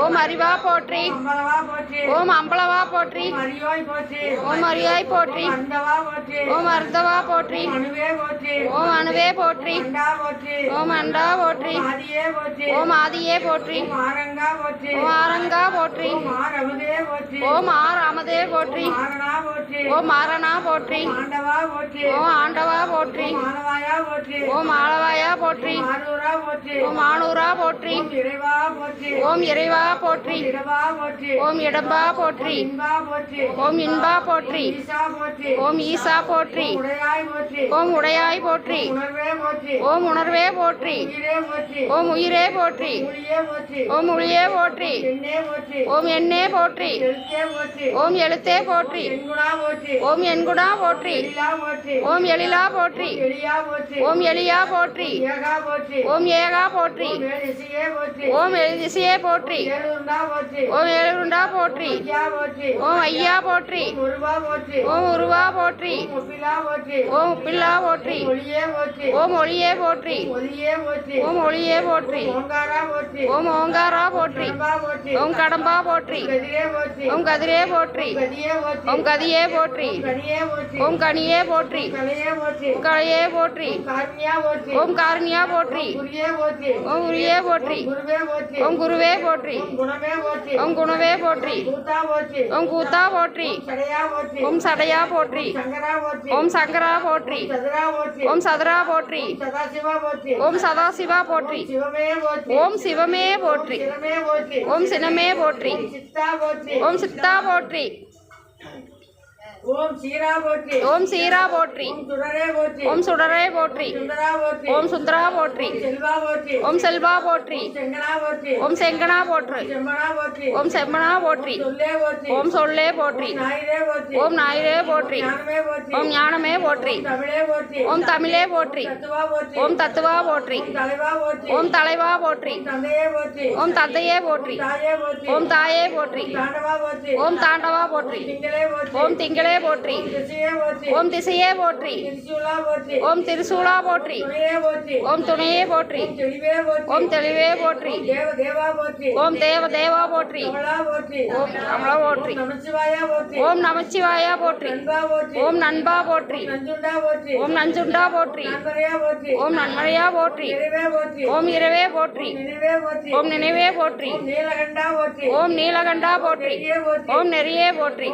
ஓம் அறிவா போற்றி. ஓம் அம்பலவா போற்றி. ஓம் அரியோய் போற்றி. ஓம் அரியாய் போற்றி. போற்றி ஓம் அர்த்தவா போற்றி அணுவே போற்றி ஓம் அணுவே போற்றி அண்டா போற்றி ஓம் அண்டா போற்றி ஆதியே போற்றி ஓம் ஆதியே போற்றி ஓம் ஆரங்கா போற்றி ஓம் ஆரங்கா போற்றி ஓம் ஆரமுதே போற்றி ஓம் ஆர் அமதே போற்றி ஆரணா போற்றி ஓம் மாரணா போற்றி ஆண்டவா போற்றி ஓம் ஆண்டவா போற்றி ஓம் ஆனவாயா போற்றி ஓம் ஆளவாயா போற்றி ஓம் ஆரூரா போற்றி ஓம் ஆணூரா போற்றி ஓம் இறைவா போற்றி ஓம் இறைவா போற்றி இடவா போற்றி ஓம் இடம்பா போற்றி இன்பா போற்றி ஓம் இன்பா போற்றி ஓம் ஈசா போற்றி உடையாய் போற்றி ஓம் உடையாய் போற்றி உணர்வே போற்றி ஓம் உணர்வே போற்றி உயிரே போற்றி ஓம் உயிரே போற்றி ஒளியே போற்றி ஓம் ஒளியே போற்றி எண்ணே போற்றி ஓம் எண்ணே போற்றி எழுத்தே போற்றி ஓம் எழுத்தே போற்றி எண்குணா போற்றி ஓம் என்குணா போற்றி எழிலா போற்றி ஓம் எழிலா போற்றி எளியா போற்றி ஓம் எளியா போற்றி ஏகா போற்றி ஓம் ஏகா போற்றி மேலிசையே போற்றி ஓம் எழுதிசையே போற்றி ஏழுண்டா போற்றி ஓம் ஏழுண்டா போற்றி ஐயா போற்றி ஓம் ஐயா போற்றி உருவா போற்றி ஓம் உருவா போற்றி ஓம் உப்பில்லா போற்றி ஓம் ஒளியே போற்றி ஓம் ஒளியே போற்றி ஓம் ஓங்காரா போற்றி ஓம் கடம்பா போற்றி ஓம் கதிரே போற்றி ஓம் கதியே போற்றி ஓம் கனியே போற்றி கலையே போற்றி ஓம் காரணியா போற்றி ஓம் உரியே போற்றி ஓம் குருவே போற்றி ஓம் குணவே போற்றி ஓம் கூத்தா போற்றி ஓம் சடையா போற்றி ஓம் சங்கரா போற்றி ஓம் சதுரா போற்றி ஓம் சதாசிவா போற்றி சிவமே போற்றி ஓம் சிவமே போற்றி ஓம் சினமே போற்றி ஓம் சித்தா போற்றி ஓம் சீரா போற்றி ஓம் சீரா போற்றி ஓம் சுடரே போற்றி ஓம் சுடரே போற்றி சுந்தரா போற்றி ஓம் சுந்தரா போற்றி செல்வா போற்றி ஓம் செல்வா போற்றி செங்கனா போற்றி ஓம் செங்கனா போற்றி செம்மனா போற்றி ஓம் செம்மனா போற்றி சொல்லே போற்றி ஓம் சொல்லே போற்றி நாயிரே போற்றி ஓம் நாயிரே போற்றி ஞானமே போற்றி ஓம் ஞானமே போற்றி தமிழே போற்றி ஓம் தமிழே போற்றி தத்துவா போற்றி ஓம் தத்துவா போற்றி தலைவா போற்றி ஓம் தலைவா போற்றி தந்தையே போற்றி ஓம் தந்தையே போற்றி தாயே போற்றி ஓம் தாயே போற்றி தாண்டவா போற்றி ஓம் தாண்டவா போற்றி திங்களே திங்களே போற்றி திசையே போற்றி ஓம் திசையே போற்றி ஓம் திருசூலா போற்றி ஓம் துணையே போற்றி ஓம் தெளிவே போற்றி ஓம் தேவ தேவா போற்றி ஓம் கமலா போற்றி ஓம் நமச்சிவாயா போற்றி ஓம் நண்பா போற்றி ஓம் நஞ்சுண்டா போற்றி ஓம் நன்மழையா போற்றி ஓம் இரவே போற்றி நினைவே போற்றி ஓம் நினைவே போற்றி ஓம் நீலகண்டா போற்றி ஓம் நெறியே போற்றி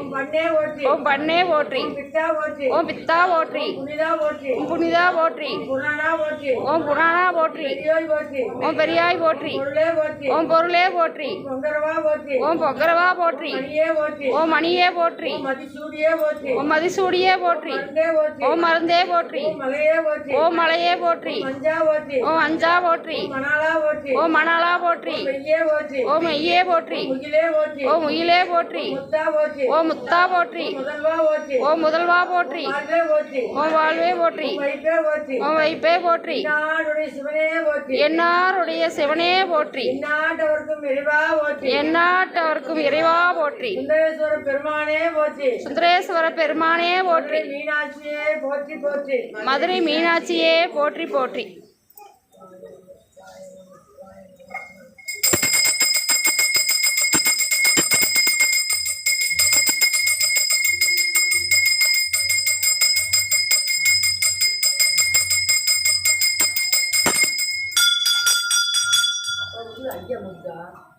ஓம் பண்ணே பித்தா போற்றி ஓம் பித்தா போற்றி ஓம் புனிதா போற்றி ஓம் பெரியோய் போற்றி ஓம் பெரியாய் போற்றி ஓம் பொருளே போற்றி ஓம் பொக்கரவா போற்றி ஓம் மணியே போற்றி ஓம் மதிசூடியே போற்றி ஓம் மருந்தே போற்றி ஓம் மலையே போற்றி ஓம் அஞ்சா போற்றி ஓம் மணாலா போற்றி ஓம் மெய்யே போற்றி ஓம் உயிலே போற்றி ஓம் முத்தா போற்றி ஓம் முதல்வா போற்றி. வாழ்வே போற்றி. ஓம் வாழ்வே போற்றி. ஓம் வைப்பே போற்றி. நாடுடைய சிவனே போற்றி. என்னாருடைய சிவனே போற்றி. இந்நாட்டவர்க்கும் இறைவா போற்றி. எந்நாட்டவர்க்கும் இறைவா போற்றி. சுந்தரேஸ்வர பெருமானே போற்றி. சுந்தரேஸ்வர பெருமானே போற்றி. மீனாட்சியே போற்றி போற்றி. மதுரை மீனாட்சியே போற்றி போற்றி. で不、じ。